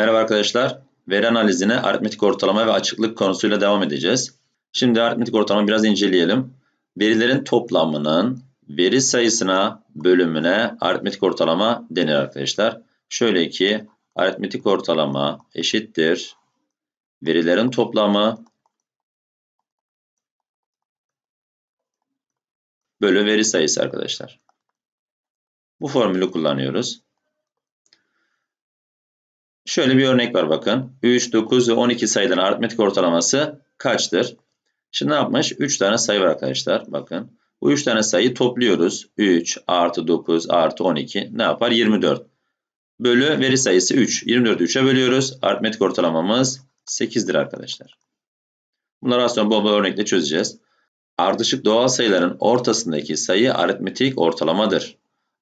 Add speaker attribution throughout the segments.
Speaker 1: Merhaba arkadaşlar. Veri analizine aritmetik ortalama ve açıklık konusuyla devam edeceğiz. Şimdi aritmetik ortalama biraz inceleyelim. Verilerin toplamının veri sayısına bölümüne aritmetik ortalama denir arkadaşlar. Şöyle ki aritmetik ortalama eşittir. Verilerin toplamı bölü veri sayısı arkadaşlar. Bu formülü kullanıyoruz. Şöyle bir örnek var bakın. 3, 9 ve 12 sayıların aritmetik ortalaması kaçtır? Şimdi ne yapmış? 3 tane sayı var arkadaşlar. Bakın. Bu 3 tane sayıyı topluyoruz. 3 artı 9 artı 12 ne yapar? 24. Bölü veri sayısı 3. 24'ü 3'e bölüyoruz. Aritmetik ortalamamız 8'dir arkadaşlar. Bunları az sonra bol bol örnekle çözeceğiz. Ardışık doğal sayıların ortasındaki sayı aritmetik ortalamadır.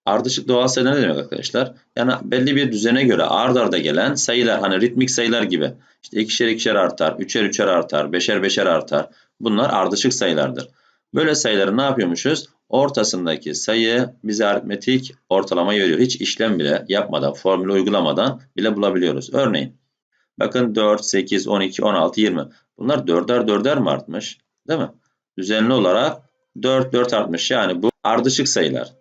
Speaker 1: Ardışık doğal sayılar ne demek arkadaşlar? Yani belli bir düzene göre ard arda gelen sayılar hani ritmik sayılar gibi. İşte ikişer ikişer artar, üçer üçer artar, beşer beşer artar. Bunlar ardışık sayılardır. Böyle sayıları ne yapıyormuşuz? Ortasındaki sayı bize aritmetik ortalama veriyor. Hiç işlem bile yapmadan, formülü uygulamadan bile bulabiliyoruz. Örneğin bakın 4, 8, 12, 16, 20. Bunlar dörder dörder mi artmış? Değil mi? Düzenli olarak 4, 4 artmış. Yani bu ardışık sayılar.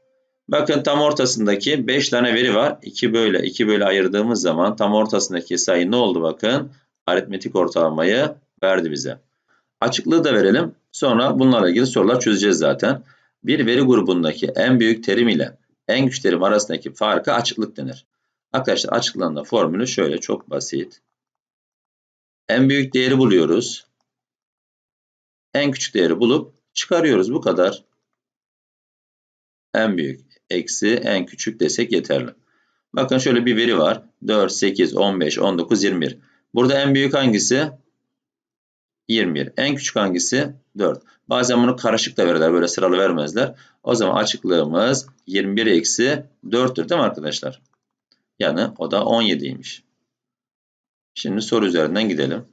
Speaker 1: Bakın tam ortasındaki 5 tane veri var. 2 böyle 2 böyle ayırdığımız zaman tam ortasındaki sayı ne oldu bakın? Aritmetik ortalamayı verdi bize. Açıklığı da verelim. Sonra bunlarla ilgili sorular çözeceğiz zaten. Bir veri grubundaki en büyük terim ile en küçük terim arasındaki farkı açıklık denir. Arkadaşlar açıklığın da formülü şöyle çok basit. En büyük değeri buluyoruz. En küçük değeri bulup çıkarıyoruz. Bu kadar. En büyük eksi en küçük desek yeterli. Bakın şöyle bir veri var. 4, 8, 15, 19, 21. Burada en büyük hangisi? 21. En küçük hangisi? 4. Bazen bunu karışık da verirler. Böyle sıralı vermezler. O zaman açıklığımız 21 eksi 4'tür değil mi arkadaşlar? Yani o da 17'ymiş. Şimdi soru üzerinden gidelim.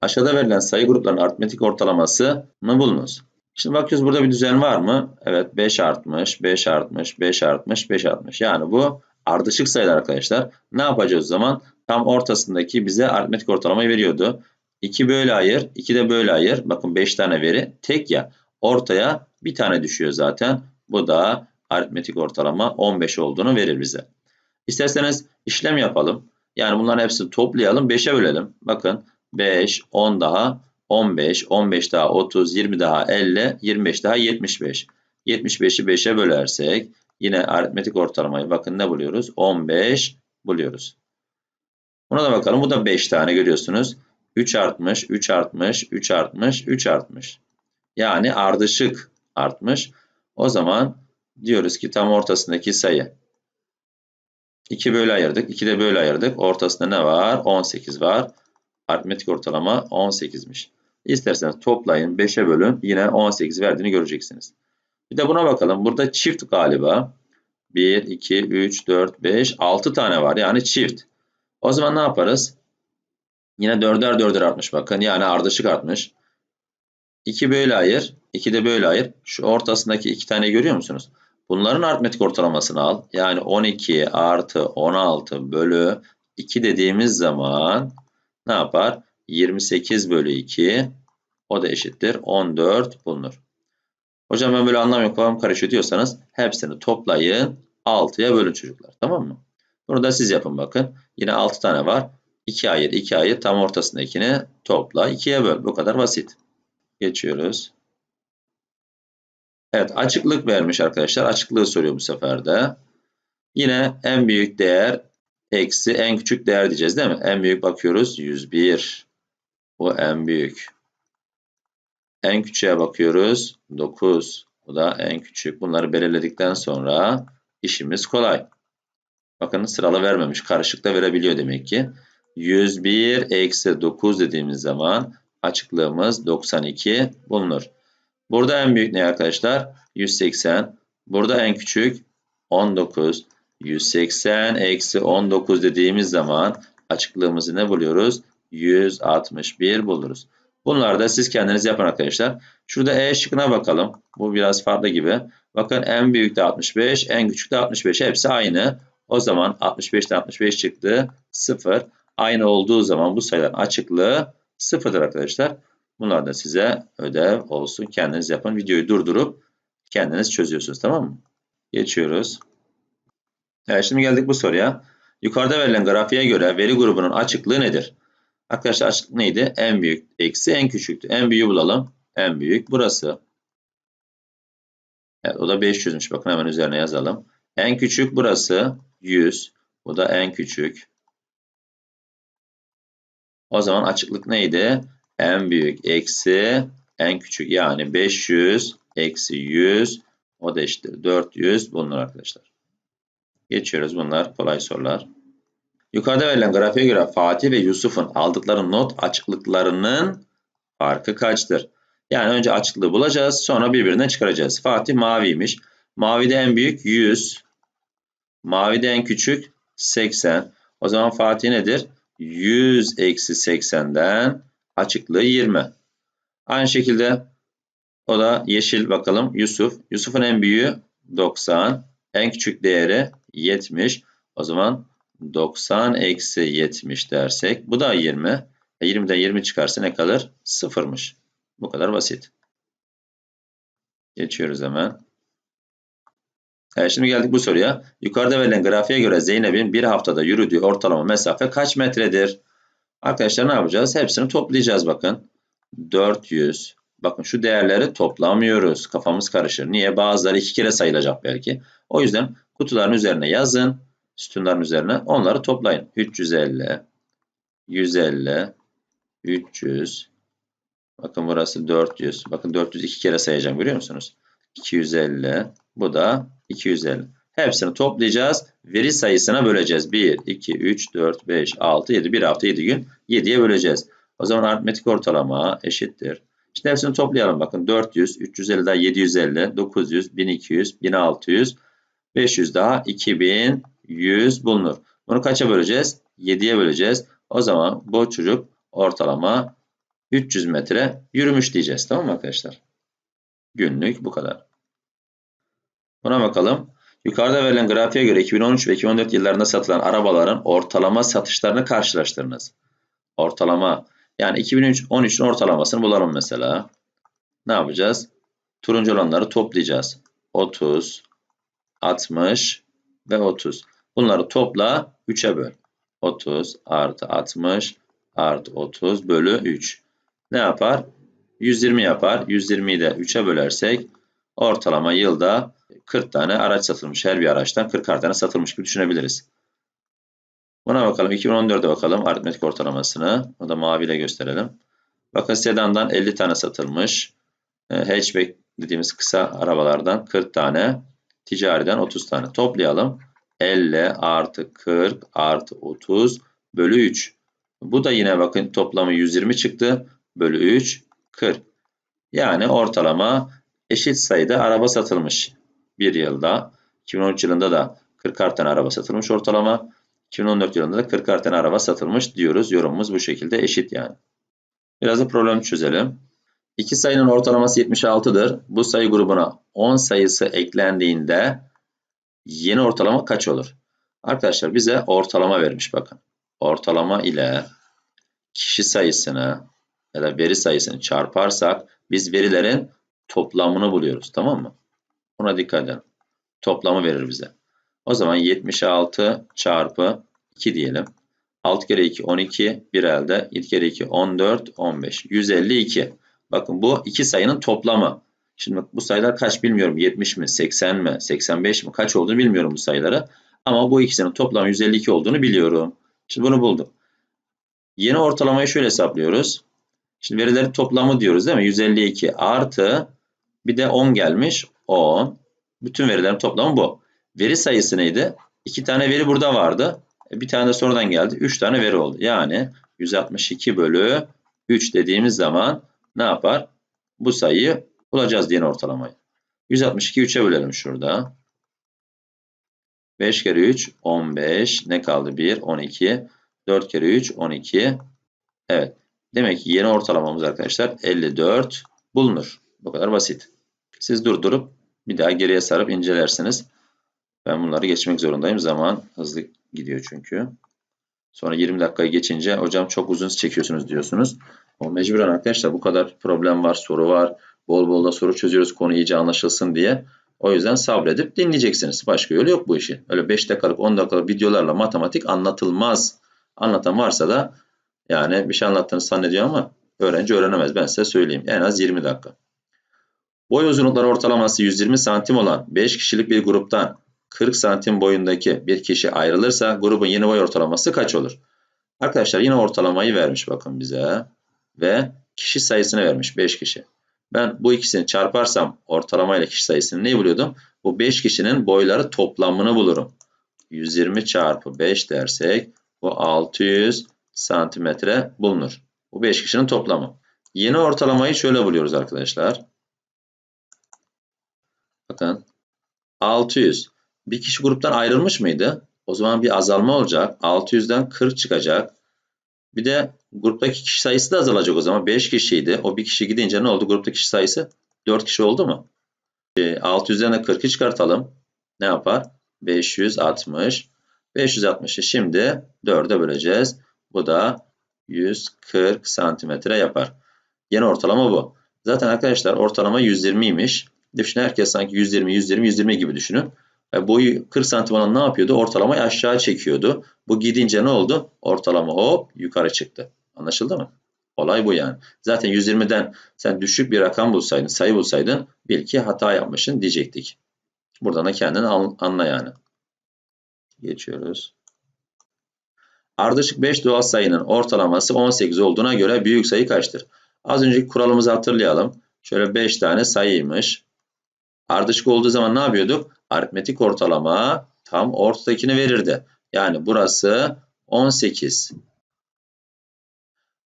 Speaker 1: Aşağıda verilen sayı gruplarının aritmetik ortalamasını bulunuz. Şimdi bakıyoruz burada bir düzen var mı? Evet 5 artmış, 5 artmış, 5 artmış, 5 artmış. Yani bu ardışık sayılar arkadaşlar. Ne yapacağız o zaman? Tam ortasındaki bize aritmetik ortalamayı veriyordu. 2 böyle ayır, 2 de böyle ayır. Bakın 5 tane veri tek ya. Ortaya bir tane düşüyor zaten. Bu da aritmetik ortalama 15 olduğunu verir bize. İsterseniz işlem yapalım. Yani bunların hepsini toplayalım. 5'e bölelim. Bakın 5, 10 daha 15, 15 daha 30, 20 daha 50, 25 daha 75. 75'i 5'e bölersek yine aritmetik ortalamayı bakın ne buluyoruz? 15 buluyoruz. Buna da bakalım. Bu da 5 tane görüyorsunuz. 3 artmış, 3 artmış, 3 artmış, 3 artmış. Yani ardışık artmış. O zaman diyoruz ki tam ortasındaki sayı. 2 böyle ayırdık. 2 de böyle ayırdık. Ortasında ne var? 18 var. Aritmetik ortalama 18'miş. İsterseniz toplayın 5'e bölün yine 18 verdiğini göreceksiniz. Bir de buna bakalım. Burada çift galiba. 1, 2, 3, 4, 5, 6 tane var. Yani çift. O zaman ne yaparız? Yine 4'er 4'er artmış bakın. Yani ardışık artmış. 2 böyle ayır. 2 de böyle ayır. Şu ortasındaki 2 tane görüyor musunuz? Bunların aritmetik ortalamasını al. Yani 12 artı 16 bölü 2 dediğimiz zaman ne yapar? 28 bölü 2 o da eşittir 14 bulunur. Hocam ben böyle anlamıyorum kafam karışıyor diyorsanız hepsini toplayın 6'ya bölün çocuklar tamam mı? Bunu da siz yapın bakın. Yine 6 tane var. 2 ayır 2 ayır tam ortasındakini topla 2'ye böl. Bu kadar basit. Geçiyoruz. Evet açıklık vermiş arkadaşlar. Açıklığı soruyor bu sefer de. Yine en büyük değer eksi en küçük değer diyeceğiz değil mi? En büyük bakıyoruz 101. Bu en büyük. En küçüğe bakıyoruz. 9. Bu da en küçük. Bunları belirledikten sonra işimiz kolay. Bakın sıralı vermemiş. Karışık da verebiliyor demek ki. 101 eksi 9 dediğimiz zaman açıklığımız 92 bulunur. Burada en büyük ne arkadaşlar? 180. Burada en küçük 19. 180 eksi 19 dediğimiz zaman açıklığımızı ne buluyoruz? 161 buluruz. Bunları da siz kendiniz yapın arkadaşlar. Şurada E şıkkına bakalım. Bu biraz farklı gibi. Bakın en büyük de 65, en küçük de 65. Hepsi aynı. O zaman 65'ten 65 çıktı. 0. aynı olduğu zaman bu sayıların açıklığı sıfırdır arkadaşlar. Bunlar da size ödev olsun. Kendiniz yapın. Videoyu durdurup kendiniz çözüyorsunuz. Tamam mı? Geçiyoruz. Evet şimdi geldik bu soruya. Yukarıda verilen grafiğe göre veri grubunun açıklığı nedir? Arkadaşlar açıklık neydi? En büyük eksi en küçüktü. En büyüğü bulalım. En büyük burası. Evet, o da 500'müş. Bakın hemen üzerine yazalım. En küçük burası 100. Bu da en küçük. O zaman açıklık neydi? En büyük eksi en küçük yani 500 eksi 100 o da eşittir 400 bunlar arkadaşlar. Geçiyoruz bunlar kolay sorular. Yukarıda verilen grafiğe göre Fatih ve Yusuf'un aldıkları not açıklıklarının farkı kaçtır? Yani önce açıklığı bulacağız sonra birbirinden çıkaracağız. Fatih maviymiş. Mavide en büyük 100. Mavide en küçük 80. O zaman Fatih nedir? 100 eksi 80'den açıklığı 20. Aynı şekilde o da yeşil bakalım Yusuf. Yusuf'un en büyüğü 90. En küçük değeri 70. O zaman 90 eksi 70 dersek bu da 20. E 20'den 20 çıkarsa ne kalır? Sıfırmış. Bu kadar basit. Geçiyoruz hemen. Evet, şimdi geldik bu soruya. Yukarıda verilen grafiğe göre Zeynep'in bir haftada yürüdüğü ortalama mesafe kaç metredir? Arkadaşlar ne yapacağız? Hepsini toplayacağız bakın. 400. Bakın şu değerleri toplamıyoruz. Kafamız karışır. Niye? Bazıları iki kere sayılacak belki. O yüzden kutuların üzerine yazın. Sütunların üzerine onları toplayın. 350, 150, 300. Bakın burası 400. Bakın 400 iki kere sayacağım görüyor musunuz? 250. Bu da 250. Hepsini toplayacağız. Veri sayısına böleceğiz. 1, 2, 3, 4, 5, 6, 7. Bir hafta 7 gün 7'ye böleceğiz. O zaman aritmetik ortalama eşittir. Şimdi hepsini toplayalım. Bakın 400, 350 daha 750, 900, 1200, 1600, 500 daha 2100 bulunur. Bunu kaça böleceğiz? 7'ye böleceğiz. O zaman bu çocuk ortalama 300 metre yürümüş diyeceğiz. Tamam mı arkadaşlar? Günlük bu kadar. Buna bakalım. Yukarıda verilen grafiğe göre 2013 ve 2014 yıllarında satılan arabaların ortalama satışlarını karşılaştırınız. Ortalama yani 2013'ün ortalamasını bulalım mesela. Ne yapacağız? Turuncu olanları toplayacağız. 30, 60 ve 30. Bunları topla 3'e böl. 30 artı 60 artı 30 bölü 3. Ne yapar? 120 yapar. 120'yi de 3'e bölersek ortalama yılda 40 tane araç satılmış. Her bir araçtan 40 tane satılmış gibi düşünebiliriz. Buna bakalım. 2014'e bakalım. Aritmetik ortalamasını. O da maviyle gösterelim. Bakın sedandan 50 tane satılmış. E, hatchback dediğimiz kısa arabalardan 40 tane. Ticariden 30 tane. Toplayalım. 50 artı 40 artı 30 bölü 3. Bu da yine bakın toplamı 120 çıktı. Bölü 3 40. Yani ortalama eşit sayıda araba satılmış bir yılda. 2013 yılında da 40 tane araba satılmış ortalama. 2014 yılında da 40 tane araba satılmış diyoruz. Yorumumuz bu şekilde eşit yani. Biraz da problem çözelim. İki sayının ortalaması 76'dır. Bu sayı grubuna 10 sayısı eklendiğinde yeni ortalama kaç olur? Arkadaşlar bize ortalama vermiş bakın. Ortalama ile kişi sayısını ya da veri sayısını çarparsak biz verilerin toplamını buluyoruz. Tamam mı? Buna dikkat edin. Toplamı verir bize. O zaman 76 çarpı 2 diyelim. 6 kere 2 12 bir elde 7 kere 2 14 15 152. Bakın bu iki sayının toplamı. Şimdi bu sayılar kaç bilmiyorum. 70 mi 80 mi 85 mi kaç olduğunu bilmiyorum bu sayıları. Ama bu ikisinin toplamı 152 olduğunu biliyorum. Şimdi bunu buldum. Yeni ortalamayı şöyle hesaplıyoruz. Şimdi verilerin toplamı diyoruz değil mi? 152 artı bir de 10 gelmiş. 10. Bütün verilerin toplamı bu. Veri sayısı neydi? İki tane veri burada vardı. E, bir tane de sonradan geldi. Üç tane veri oldu. Yani 162 bölü 3 dediğimiz zaman ne yapar? Bu sayıyı bulacağız diye ortalamayı. 162 3'e bölelim şurada. 5 kere 3 15. Ne kaldı? 1 12. 4 kere 3 12. Evet. Demek ki yeni ortalamamız arkadaşlar 54 bulunur. Bu kadar basit. Siz durdurup bir daha geriye sarıp incelersiniz. Ben bunları geçmek zorundayım. Zaman hızlı gidiyor çünkü. Sonra 20 dakika geçince hocam çok uzun çekiyorsunuz diyorsunuz. O mecburen arkadaşlar bu kadar problem var, soru var. Bol bol da soru çözüyoruz konu iyice anlaşılsın diye. O yüzden sabredip dinleyeceksiniz. Başka yolu yok bu işin. Öyle 5 dakikalık 10 dakikalık videolarla matematik anlatılmaz. Anlatan varsa da yani bir şey anlattığını zannediyor ama öğrenci öğrenemez. Ben size söyleyeyim. En az 20 dakika. Boy uzunlukları ortalaması 120 santim olan 5 kişilik bir gruptan 40 santim boyundaki bir kişi ayrılırsa grubun yeni boy ortalaması kaç olur? Arkadaşlar yine ortalamayı vermiş bakın bize ve kişi sayısını vermiş 5 kişi. Ben bu ikisini çarparsam ortalama ile kişi sayısını ne buluyordum? Bu 5 kişinin boyları toplamını bulurum. 120 çarpı 5 dersek bu 600 santimetre bulunur. Bu 5 kişinin toplamı. Yeni ortalamayı şöyle buluyoruz arkadaşlar. Bakın 600. Bir kişi gruptan ayrılmış mıydı? O zaman bir azalma olacak. 600'den 40 çıkacak. Bir de gruptaki kişi sayısı da azalacak o zaman. 5 kişiydi. O bir kişi gidince ne oldu? Gruptaki kişi sayısı 4 kişi oldu mu? 600'den de 40'ı çıkartalım. Ne yapar? 560. 560'ı şimdi 4'e böleceğiz. Bu da 140 santimetre yapar. Yeni ortalama bu. Zaten arkadaşlar ortalama 120'ymiş. Düşünün herkes sanki 120, 120, 120 gibi düşünün. Boyu 40 santim olan ne yapıyordu? Ortalamayı aşağı çekiyordu. Bu gidince ne oldu? Ortalama hop yukarı çıktı. Anlaşıldı mı? Olay bu yani. Zaten 120'den sen düşük bir rakam bulsaydın, sayı bulsaydın bil ki hata yapmışsın diyecektik. Buradan da kendini anla yani. Geçiyoruz. Ardışık 5 doğal sayının ortalaması 18 olduğuna göre büyük sayı kaçtır? Az önceki kuralımızı hatırlayalım. Şöyle 5 tane sayıymış. Ardışık olduğu zaman ne yapıyorduk? Aritmetik ortalama tam ortadakini verirdi. Yani burası 18.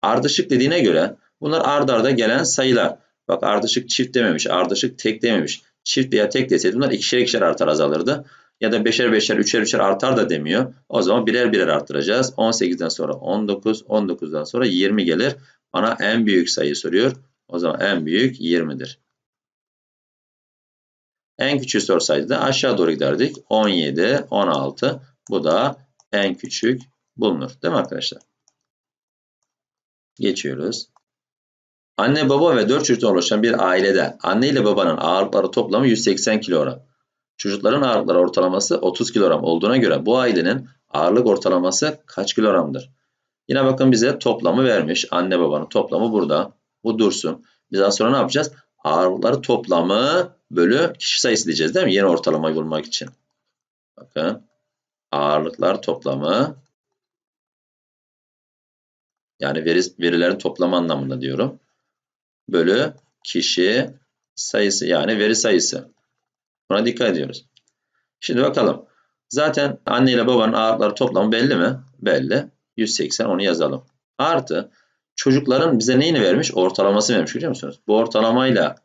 Speaker 1: Ardışık dediğine göre bunlar ard arda gelen sayılar. Bak ardışık çift dememiş, ardışık tek dememiş. Çift veya tek deseydi bunlar ikişer ikişer artar azalırdı. Ya da beşer beşer, üçer üçer artar da demiyor. O zaman birer birer arttıracağız. 18'den sonra 19, 19'dan sonra 20 gelir. Bana en büyük sayı soruyor. O zaman en büyük 20'dir. En küçük sorsaydı da aşağı doğru giderdik. 17, 16. Bu da en küçük bulunur. Değil mi arkadaşlar? Geçiyoruz. Anne baba ve 4 çocuktan oluşan bir ailede anne ile babanın ağırlıkları toplamı 180 kilogram. Çocukların ağırlıkları ortalaması 30 kilogram olduğuna göre bu ailenin ağırlık ortalaması kaç kilogramdır? Yine bakın bize toplamı vermiş. Anne babanın toplamı burada. Bu dursun. Biz daha sonra ne yapacağız? Ağırlıkları toplamı bölü kişi sayısı diyeceğiz değil mi? Yeni ortalamayı bulmak için. Bakın. Ağırlıklar toplamı yani veri, verilerin toplamı anlamında diyorum. Bölü kişi sayısı yani veri sayısı. Buna dikkat ediyoruz. Şimdi bakalım. Zaten anne ile babanın ağırlıkları toplamı belli mi? Belli. 180 onu yazalım. Artı çocukların bize neyini vermiş? Ortalaması vermiş biliyor musunuz? Bu ortalamayla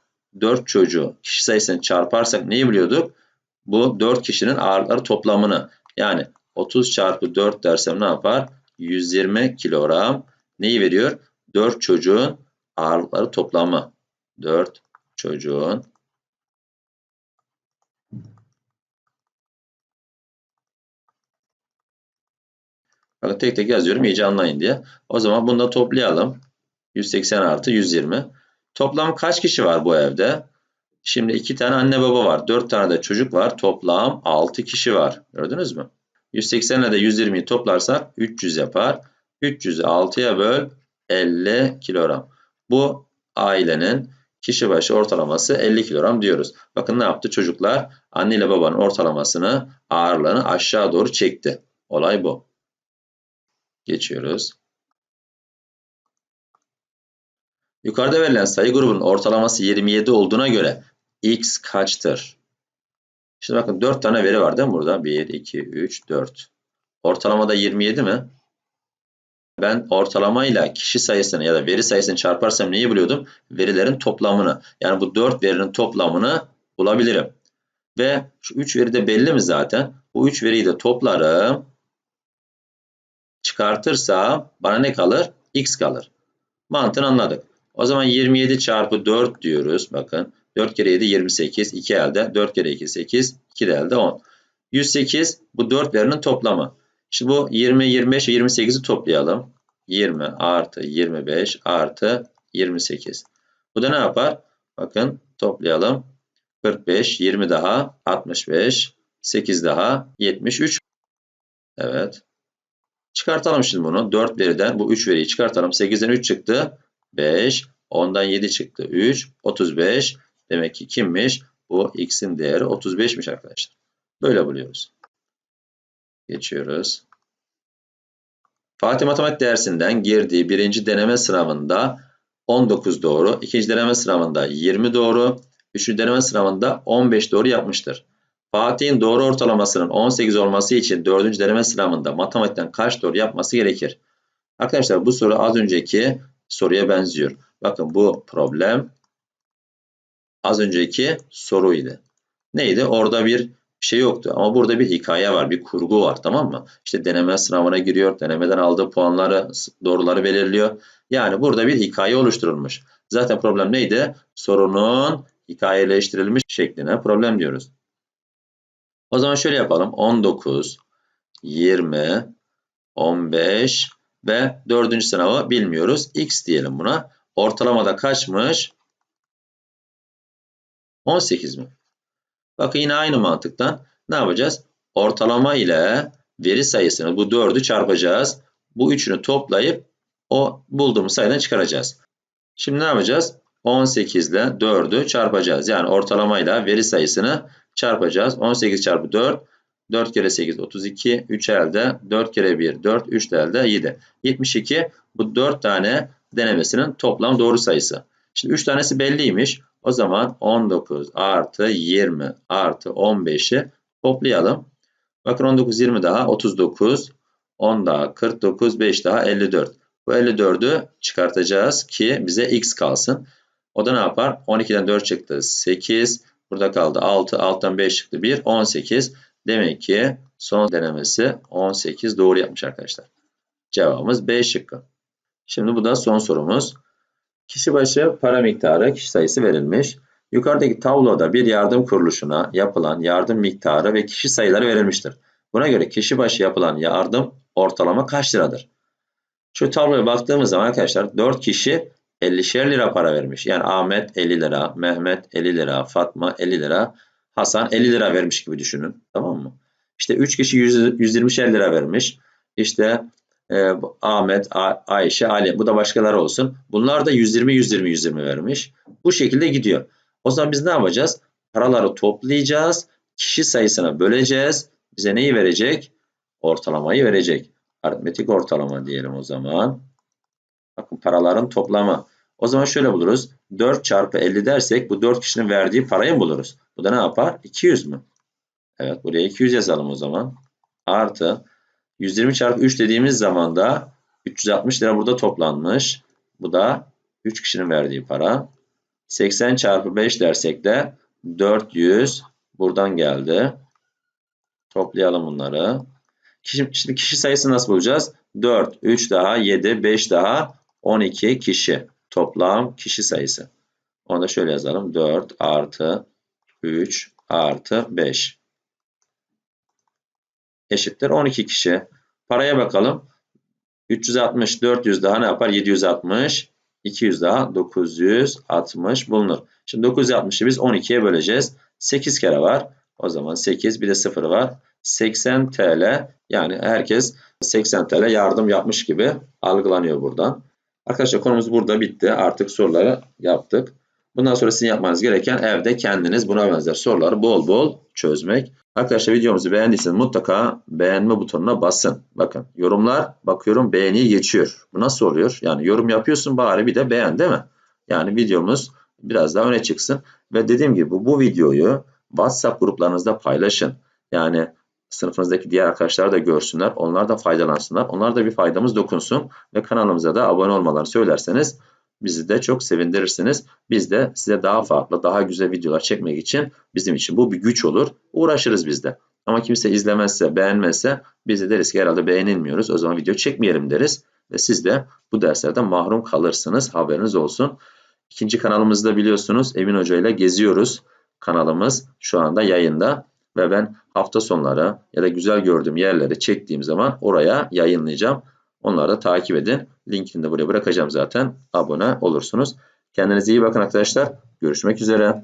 Speaker 1: 4 çocuğu kişi sayısını çarparsak neyi biliyorduk? Bu 4 kişinin ağırlıkları toplamını. Yani 30 çarpı 4 dersem ne yapar? 120 kilogram neyi veriyor? 4 çocuğun ağırlıkları toplamı. 4 çocuğun Bakın tek tek yazıyorum iyice anlayın diye. O zaman bunu da toplayalım. 180 artı 120. Toplam kaç kişi var bu evde? Şimdi iki tane anne baba var. Dört tane de çocuk var. Toplam 6 kişi var. Gördünüz mü? 180 ile de 120'yi toplarsak 300 yapar. 300'ü 6'ya böl 50 kilogram. Bu ailenin kişi başı ortalaması 50 kilogram diyoruz. Bakın ne yaptı çocuklar? Anne ile babanın ortalamasını, ağırlığını aşağı doğru çekti. Olay bu. Geçiyoruz. Yukarıda verilen sayı grubunun ortalaması 27 olduğuna göre x kaçtır? Şimdi bakın 4 tane veri var değil mi burada? 1, 2, 3, 4. Ortalamada 27 mi? Ben ortalamayla kişi sayısını ya da veri sayısını çarparsam neyi buluyordum? Verilerin toplamını. Yani bu 4 verinin toplamını bulabilirim. Ve şu 3 veri de belli mi zaten? Bu 3 veriyi de toplarım. Çıkartırsam bana ne kalır? X kalır. Mantığını anladık. O zaman 27 çarpı 4 diyoruz. Bakın 4 kere 7 28. 2 elde. 4 kere 2 8. 2 de elde 10. 108 bu 4 verinin toplamı. Şimdi bu 20, 25 ve 28'i toplayalım. 20 artı 25 artı 28. Bu da ne yapar? Bakın toplayalım. 45, 20 daha 65, 8 daha 73. Evet. Çıkartalım şimdi bunu. 4 veriden bu 3 veriyi çıkartalım. 8'den 3 çıktı. 5. 10'dan 7 çıktı. 3. 35. Demek ki kimmiş? Bu x'in değeri 35'miş arkadaşlar. Böyle buluyoruz. Geçiyoruz. Fatih Matematik dersinden girdiği birinci deneme sınavında 19 doğru, ikinci deneme sınavında 20 doğru, üçüncü deneme sınavında 15 doğru yapmıştır. Fatih'in doğru ortalamasının 18 olması için dördüncü deneme sınavında matematikten kaç doğru yapması gerekir? Arkadaşlar bu soru az önceki soruya benziyor. Bakın bu problem az önceki soruydu. Neydi? Orada bir şey yoktu ama burada bir hikaye var, bir kurgu var tamam mı? İşte deneme sınavına giriyor, denemeden aldığı puanları, doğruları belirliyor. Yani burada bir hikaye oluşturulmuş. Zaten problem neydi? Sorunun hikayeleştirilmiş şekline problem diyoruz. O zaman şöyle yapalım. 19, 20, 15 ve dördüncü sınavı bilmiyoruz. X diyelim buna. Ortalamada kaçmış? 18 mi? Bakın yine aynı mantıktan ne yapacağız? Ortalama ile veri sayısını bu 4'ü çarpacağız. Bu üçünü toplayıp o bulduğumuz sayıdan çıkaracağız. Şimdi ne yapacağız? 18 ile 4'ü çarpacağız. Yani ortalamayla veri sayısını çarpacağız. 18 çarpı 4 4 kere 8 32 3 elde 4 kere 1 4 3 elde 7 72 bu 4 tane denemesinin toplam doğru sayısı. Şimdi 3 tanesi belliymiş. O zaman 19 artı 20 artı 15'i toplayalım. Bakın 19 20 daha 39 10 daha 49 5 daha 54. Bu 54'ü çıkartacağız ki bize x kalsın. O da ne yapar? 12'den 4 çıktı 8. Burada kaldı 6. Alttan 5 çıktı 1. 18. Demek ki son denemesi 18 doğru yapmış arkadaşlar. Cevabımız B şıkkı. Şimdi bu da son sorumuz. Kişi başı para miktarı, kişi sayısı verilmiş. Yukarıdaki tabloda bir yardım kuruluşuna yapılan yardım miktarı ve kişi sayıları verilmiştir. Buna göre kişi başı yapılan yardım ortalama kaç liradır? Şu tabloya baktığımız zaman arkadaşlar 4 kişi 50'şer lira para vermiş. Yani Ahmet 50 lira, Mehmet 50 lira, Fatma 50 lira, Hasan 50 lira vermiş gibi düşünün. Tamam mı? İşte 3 kişi 100, 120'şer lira vermiş. İşte e, Ahmet, A, Ayşe, Ali. Bu da başkaları olsun. Bunlar da 120, 120, 120 vermiş. Bu şekilde gidiyor. O zaman biz ne yapacağız? Paraları toplayacağız. Kişi sayısına böleceğiz. Bize neyi verecek? Ortalamayı verecek. Aritmetik ortalama diyelim o zaman. Bakın paraların toplamı. O zaman şöyle buluruz. 4 çarpı 50 dersek bu 4 kişinin verdiği parayı mı buluruz? Bu da ne yapar? 200 mü? Evet buraya 200 yazalım o zaman. Artı 120 çarpı 3 dediğimiz zaman da 360 lira burada toplanmış. Bu da 3 kişinin verdiği para. 80 çarpı 5 dersek de 400 buradan geldi. Toplayalım bunları. Kişi, şimdi kişi sayısını nasıl bulacağız? 4, 3 daha, 7, 5 daha, 12 kişi. Toplam kişi sayısı. Onu da şöyle yazalım. 4 artı 3 artı 5 eşittir 12 kişi. Paraya bakalım. 360, 400 daha ne yapar? 760, 200 daha 960 bulunur. Şimdi 960'ı biz 12'ye böleceğiz. 8 kere var. O zaman 8 bir de 0 var. 80 TL yani herkes 80 TL yardım yapmış gibi algılanıyor buradan. Arkadaşlar konumuz burada bitti. Artık soruları yaptık. Bundan sonra sizin yapmanız gereken evde kendiniz buna benzer soruları bol bol çözmek. Arkadaşlar videomuzu beğendiyseniz mutlaka beğenme butonuna basın. Bakın yorumlar bakıyorum beğeniyi geçiyor. Bu nasıl oluyor? Yani yorum yapıyorsun bari bir de beğen değil mi? Yani videomuz biraz daha öne çıksın. Ve dediğim gibi bu videoyu WhatsApp gruplarınızda paylaşın. Yani sınıfınızdaki diğer arkadaşlar da görsünler. Onlar da faydalansınlar. Onlar da bir faydamız dokunsun. Ve kanalımıza da abone olmalarını söylerseniz bizi de çok sevindirirsiniz. Biz de size daha farklı, daha güzel videolar çekmek için bizim için bu bir güç olur. Uğraşırız biz de. Ama kimse izlemezse, beğenmezse biz de deriz ki herhalde beğenilmiyoruz. O zaman video çekmeyelim deriz. Ve siz de bu derslerden mahrum kalırsınız. Haberiniz olsun. İkinci kanalımızda biliyorsunuz Emin Hoca ile geziyoruz. Kanalımız şu anda yayında. Ve ben hafta sonları ya da güzel gördüğüm yerleri çektiğim zaman oraya yayınlayacağım. Onları da takip edin. Linkini de buraya bırakacağım zaten. Abone olursunuz. Kendinize iyi bakın arkadaşlar. Görüşmek üzere.